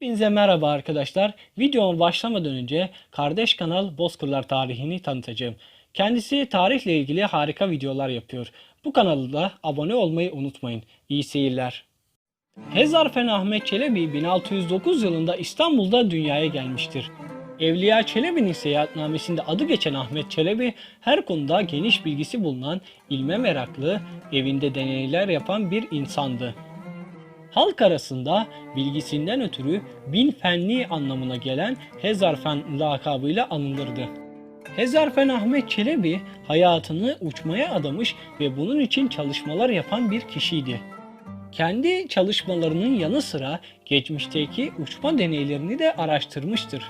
Hepinize merhaba arkadaşlar. Videoma başlamadan önce kardeş kanal Bozkırlar tarihini tanıtacağım. Kendisi tarihle ilgili harika videolar yapıyor. Bu kanalda abone olmayı unutmayın. İyi seyirler. Hezarfen Ahmet Çelebi 1609 yılında İstanbul'da dünyaya gelmiştir. Evliya Çelebi'nin seyahatnamesinde adı geçen Ahmet Çelebi her konuda geniş bilgisi bulunan, ilme meraklı, evinde deneyler yapan bir insandı. Halk arasında bilgisinden ötürü bin fenli anlamına gelen Hezarfen lakabıyla anılırdı. Hezarfen Ahmet Çelebi hayatını uçmaya adamış ve bunun için çalışmalar yapan bir kişiydi. Kendi çalışmalarının yanı sıra geçmişteki uçma deneylerini de araştırmıştır.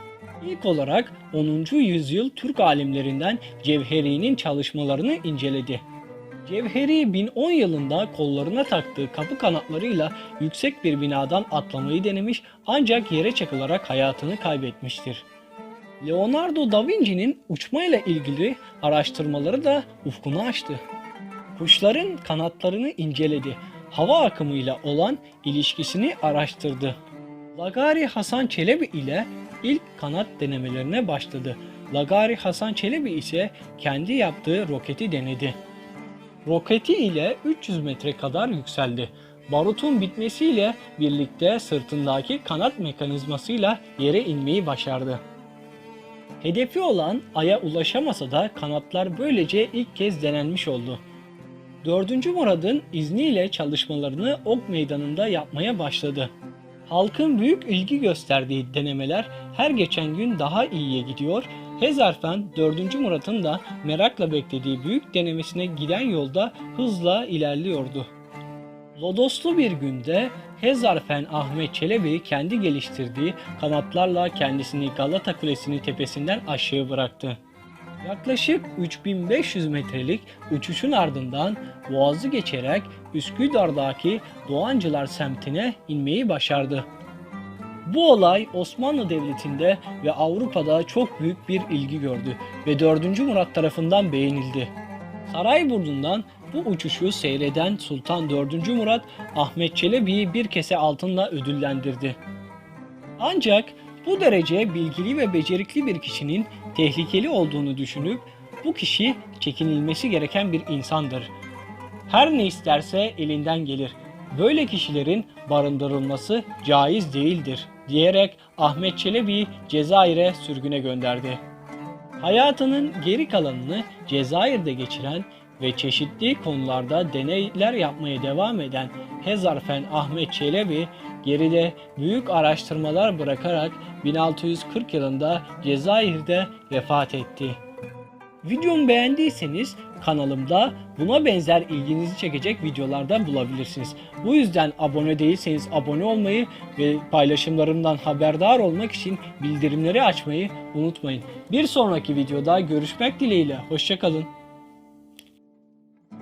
İlk olarak 10. yüzyıl Türk alimlerinden Cevheri'nin çalışmalarını inceledi. Cevheri 1010 yılında kollarına taktığı kapı kanatlarıyla yüksek bir binadan atlamayı denemiş ancak yere çakılarak hayatını kaybetmiştir. Leonardo da Vinci'nin uçmayla ilgili araştırmaları da ufkunu açtı. Kuşların kanatlarını inceledi. Hava akımıyla olan ilişkisini araştırdı. Lagari Hasan Çelebi ile ilk kanat denemelerine başladı. Lagari Hasan Çelebi ise kendi yaptığı roketi denedi. Roketi ile 300 metre kadar yükseldi. Barutun bitmesiyle birlikte sırtındaki kanat mekanizmasıyla yere inmeyi başardı. Hedefi olan Ay'a ulaşamasa da kanatlar böylece ilk kez denenmiş oldu. 4. Murad'ın izniyle çalışmalarını Ok Meydanı'nda yapmaya başladı. Halkın büyük ilgi gösterdiği denemeler her geçen gün daha iyiye gidiyor. Hezarfen 4. Murat'ın da merakla beklediği büyük denemesine giden yolda hızla ilerliyordu. Lodoslu bir günde Hezarfen Ahmet Çelebi kendi geliştirdiği kanatlarla kendisini Galata Kulesi'nin tepesinden aşağı bıraktı. Yaklaşık 3500 metrelik uçuşun ardından Boğaz'ı geçerek Üsküdar'daki Doğancılar semtine inmeyi başardı. Bu olay Osmanlı Devleti'nde ve Avrupa'da çok büyük bir ilgi gördü ve 4. Murat tarafından beğenildi. Sarayburnu'ndan bu uçuşu seyreden Sultan 4. Murat Ahmet Çelebi'yi bir kese altınla ödüllendirdi. Ancak bu derece bilgili ve becerikli bir kişinin tehlikeli olduğunu düşünüp bu kişi çekinilmesi gereken bir insandır. Her ne isterse elinden gelir. Böyle kişilerin barındırılması caiz değildir diyerek Ahmet Çelebi'yi Cezayir'e sürgüne gönderdi. Hayatının geri kalanını Cezayir'de geçiren ve çeşitli konularda deneyler yapmaya devam eden Hezarfen Ahmet Çelebi geride büyük araştırmalar bırakarak 1640 yılında Cezayir'de vefat etti. Videomu beğendiyseniz kanalımda buna benzer ilginizi çekecek videolardan bulabilirsiniz. Bu yüzden abone değilseniz abone olmayı ve paylaşımlarımdan haberdar olmak için bildirimleri açmayı unutmayın. Bir sonraki videoda görüşmek dileğiyle. Hoşçakalın.